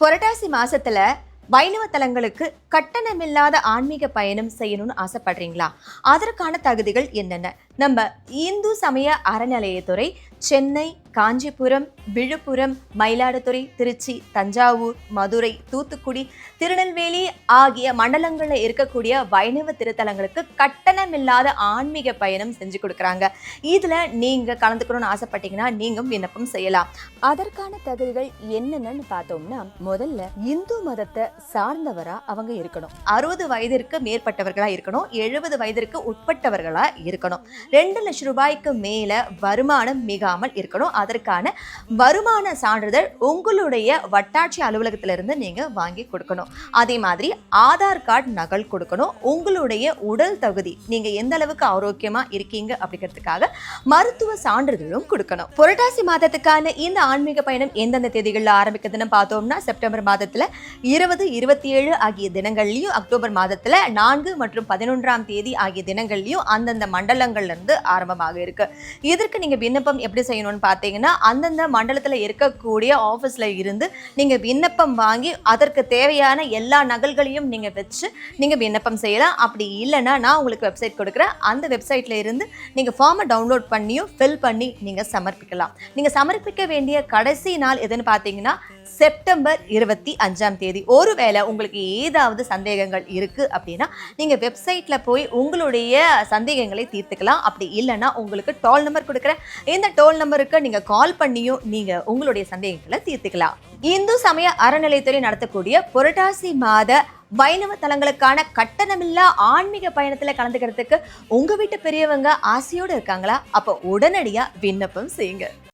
புரட்டாசி மாசத்துல வைணவ தலங்களுக்கு கட்டணமில்லாத ஆன்மீக பயணம் செய்யணும்னு ஆசைப்படுறீங்களா? அதற்கான தகுதிகள் என்னென்ன? நம்ம இந்து சமய அறநிலையத்துறை சென்னை காஞ்சிபுரம் விழுப்புரம் மயிலாடுதுறை திருச்சி தஞ்சாவூர் மதுரை தூத்துக்குடி திருநெல்வேலி ஆகிய மண்டலங்களில் இருக்கக்கூடிய வைணவ திருத்தலங்களுக்கு கட்டணமில்லாத ஆன்மீக பயணம் செஞ்சு கொடுக்குறாங்க. இதில் நீங்கள் கலந்துக்கணும்னு ஆசைப்பட்டீங்கன்னா நீங்களும் விண்ணப்பம் செய்யலாம். அதற்கான தகுதிகள் என்னென்னு பார்த்தோம்னா முதல்ல இந்து மதத்தை சார்ந்தவரா அவங்க இருக்கணும். அறுபது வயதிற்கு மேற்பட்டவர்களாக இருக்கணும் எழுபது வயதிற்கு உட்பட்டவர்களாக இருக்கணும். ரெண்டு லட்சம் ரூபாய்க்கு மேலே வருமானம் மிக மிகாமல் இருக்கணும். அதற்கான வருமான சான்றிதழ் உங்களுடைய வட்டாட்சி அலுவலகத்திலிருந்து நீங்கள் வாங்கி கொடுக்கணும். அதே மாதிரி ஆதார் கார்டு நகல் கொடுக்கணும். உங்களுடைய உடல் தகுதி நீங்கள் எந்த அளவுக்கு ஆரோக்கியமாக இருக்கீங்க அப்படிங்கிறதுக்காக மருத்துவ சான்றிதழும் கொடுக்கணும். புரட்டாசி மாதத்துக்கான இந்த ஆன்மீக பயணம் எந்தெந்த தேதிகளில் ஆரம்பிக்குதுன்னு பார்த்தோம்னா செப்டம்பர் மாதத்தில் இருபது இருபத்தி ஏழு ஆகிய தினங்கள்லையும் அக்டோபர் மாதத்தில் நான்கு மற்றும் பதினொன்றாம் தேதி ஆகிய தினங்கள்லையும் அந்தந்த மண்டலங்கள்லேருந்து ஆரம்பமாக இருக்கு. இதற்கு நீங்கள் விண்ணப்பம் எப்படி செய்யணும்னு பார்த்தீங்கன்னா அந்தந்த மண்டலத்துல இருக்கக்கூடிய ஆஃபீஸ்ல இருந்து நீங்க விண்ணப்பம் வாங்கி அதற்கு தேவையான எல்லா நகல்களையும் நீங்க வச்சு நீங்க விண்ணப்பம் செய்யலாம். அப்படி இல்லைன்னா நான் உங்களுக்கு வெப்சைட் கொடுக்குறேன். அந்த வெப்சைட்ல இருந்து நீங்க ஃபார்மை டவுன்லோட் பண்ணியும் ஃபில் பண்ணி நீங்க சமர்ப்பிக்கலாம். நீங்க சமர்ப்பிக்க வேண்டிய கடைசி நாள் எதுன்னு பார்த்தீங்கன்னா செப்டம்பர் இருபத்தி அஞ்சாம் தேதி. ஒருவேளை உங்களுக்கு ஏதாவது சந்தேகங்கள் இருக்கு அப்படின்னா நீங்க வெப்சைட்ல போய் உங்களுடைய சந்தேகங்களை தீர்த்துக்கலாம். அப்படி இல்லைன்னா உங்களுக்கு டோல் நம்பர் கொடுக்குறேன். இந்த டோல் நம்பருக்கு நீங்க கால் பண்ணியும் நீங்க உங்களுடைய சந்தேகங்களை தீர்த்துக்கலாம். இந்து சமய அறநிலையத்துறை நடத்தக்கூடிய புரட்டாசி மாத வைணவ தலங்களுக்கான கட்டணமில்லா ஆன்மீக பயணத்துல கலந்துக்கிறதுக்கு உங்க வீட்டு பெரியவங்க ஆசையோடு இருக்காங்களா? அப்போ உடனடியா விண்ணப்பம் செய்யுங்க.